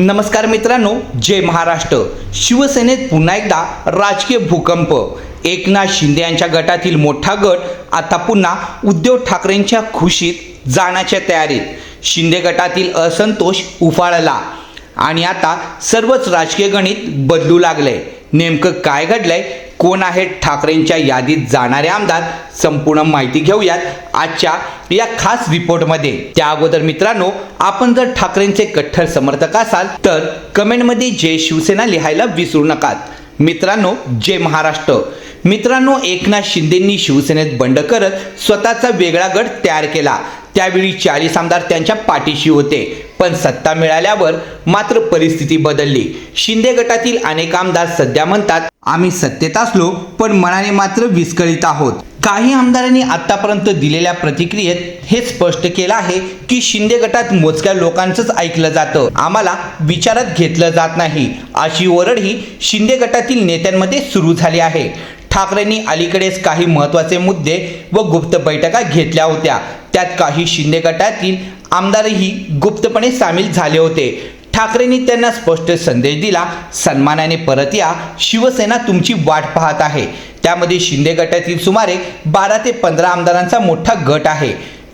नमस्कार मित्रांनो जय महाराष्ट्र. शिवसेनेत पुन्हा एकदा राजकीय भूकंप. एकनाथ शिंदे यांच्या गटातील मोठा गट आता पुन्हा उद्धव ठाकरेंच्या खुशीत जाण्याच्या तयारीत. शिंदे गटातील असंतोष उफाळला आणि आता सर्वच राजकीय गणित बदलू लागले नेमकं काय घडलंय कोण आहेत ठाकरेंच्या यादीत जाणारे आमदार? संपूर्ण माहिती घेऊयात आजच्या या खास रिपोर्टमध्ये. त्या अगोदर मित्रांनो आपण जर ठाकरेंचे कट्टर समर्थक असाल तर कमेंटमध्ये जय शिवसेना लिहायला विसरू नका मित्रांनो जय महाराष्ट्र. मित्रांनो एकनाथ शिंदेंनी शिवसेनेत बंड करत स्वतःचा वेगळा गट तयार केला. त्यावेळी चाळीस आमदार त्यांच्या पाठीशी होते पण सत्ता मिळाल्यावर मात्र परिस्थिती बदलली. शिंदे गटातील अनेक आमदार सध्या म्हणतात आम्ही सत्तेत असलो पण मनाने मात्र विस्कळीत आहोत. काही आमदारांनी आतापर्यंत दिलेल्या प्रतिक्रियेत हे स्पष्ट केलं आहे की शिंदे गटात मोजक्या लोकांचंच ऐकलं जातं. आम्हाला विचारात घेतलं जात नाही. अशी ओरडही शिंदे गटातील नेत्यांमध्ये सुरू झाली आहे. ठाकरेंनी अलीकडेच काही महत्त्वाचे मुद्दे व गुप्त बैठका घेतल्या होत्या. त्यात काही शिंदे गटातील आमदारही गुप्तपणे सामील झाले होते. ठाकरेंनी त्यांना स्पष्ट संदेश दिला सन्मानाने परत या शिवसेना तुमची वाट पाहत आहे. त्यामध्ये शिंदे गटातील सुमारे बारा ते पंधरा आमदारांचा मोठा गट आहे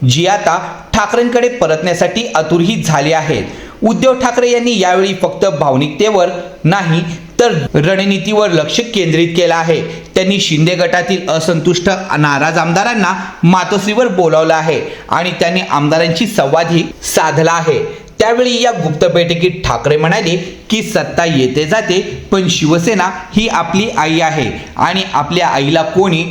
जी आता ठाकरेंकडे परतण्यासाठी आतुरही झाली आहेत. उद्धव ठाकरे यांनी यावेळी फक्त भावनिकतेवर नाही तर रणनीतीवर लक्ष केंद्रित केलं आहे. त्यांनी शिंदे गटातील असंतुष्ट नाराज आमदारांना मातोश्रीवर बोलावलं आहे आणि त्यांनी आमदारांची संवादही साधला आहे. त्यावेळी या गुप्त बैठकीत ठाकरे म्हणाले की सत्ता येते जाते पण शिवसेना ही आपली आई आहे आणि आपल्या आईला कोणी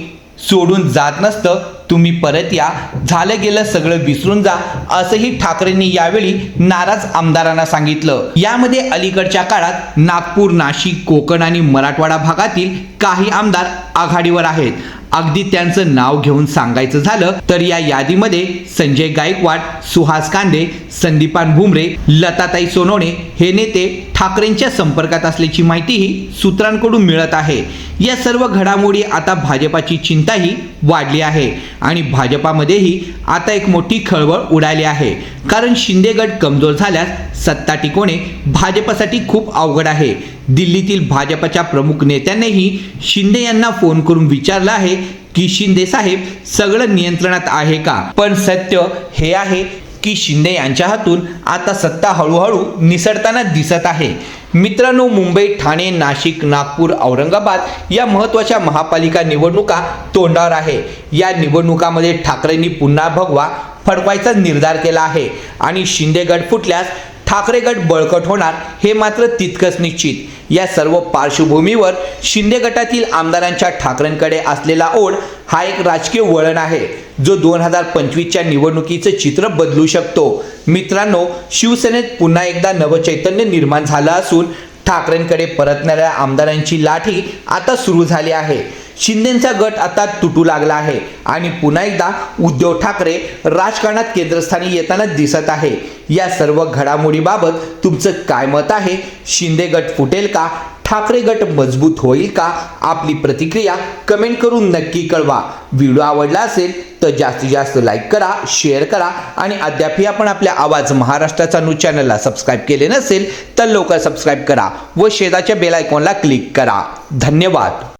सोडून जात नसतं. तुम्ही परत या. झालं गेलं सगळं विसरून जा असंही ठाकरेंनी यावेळी नाराज आमदारांना सांगितलं. यामध्ये अलीकडच्या काळात नागपूर नाशिक कोकण आणि मराठवाडा भागातील काही आमदार आघाडीवर आहेत अगदी त्यांचं नाव घेऊन सांगायचं झालं तर या यादीमध्ये संजय गायकवाड सुहास कांदे संदीपान भुमरे लताताई सोनवणे हे नेते ठाकरेंच्या संपर्कात असल्याची माहितीही सूत्रांकडून मिळत आहे. या सर्व घडामोडी आता भाजपाची चिंताही वाढली आहे आणि भाजपामध्येही आता एक मोठी खळबळ उडाली आहे. कारण शिंदेगड कमजोर झाल्यास सत्ता टिकवणे भाजपसाठी खूप अवघड आहे. दिल्लीतील भाजपच्या प्रमुख नेत्यांनीही शिंदे यांना फोन करून विचारलं आहे की शिंदे साहेब सगळं नियंत्रणात आहे का? पण सत्य हे आहे की शिंदे यांच्या हातून आता सत्ता हळूहळू निसरताना दिसत आहे. मित्रांनो मुंबई ठाणे नाशिक नागपूर औरंगाबाद या महत्त्वाच्या महापालिका निवडणुका तोंडावर आहे. या निवडणुकामध्ये ठाकरेंनी पुन्हा भगवा फडकवायचा निर्धार केला आहे आणि शिंदे गट फुटल्यास ठाकरे गट बळकट होणार हे मात्र तितकंच निश्चित. या सर्व पार्श्वभूमीवर शिंदे गटातील आमदारांच्या ठाकरेंकडे असलेला ओढ हा एक राजकीय वळण आहे जो दोन हजार पंचवीसच्या निवडणुकीचं चित्र बदलू शकतो. मित्रांनो शिवसेनेत पुन्हा एकदा नवचैतन्य निर्माण झालं असून ठाकरेंकडे परतणाऱ्या आमदारांची लाठी आता सुरू झाली आहे. शिंदेचा गट आता तुटू लागला आहे. आणि पुन्हा एकदा उद्धव ठाकरे राजकारणात केंद्रस्थानी येताना दिसत आहे. या सर्व घडामोडीबाबत तुमचं काय मत आहे? शिंदे गट फुटेल का? ठाकरे गट मजबूत होईल का? आपली प्रतिक्रिया कमेंट करून नक्की कळवा. व्हिडिओ आवडला असेल तर जास्तीत जास्त लाईक करा शेअर करा आणि अद्यापही आपण आपल्या आवाज महाराष्ट्राचा न्यूज चॅनलला सबस्क्राईब केले नसेल तर लवकर सबस्क्राईब करा व शेजाच्या बेल आयकॉनला क्लिक करा. धन्यवाद.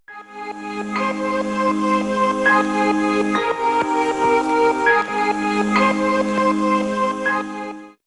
Thank you.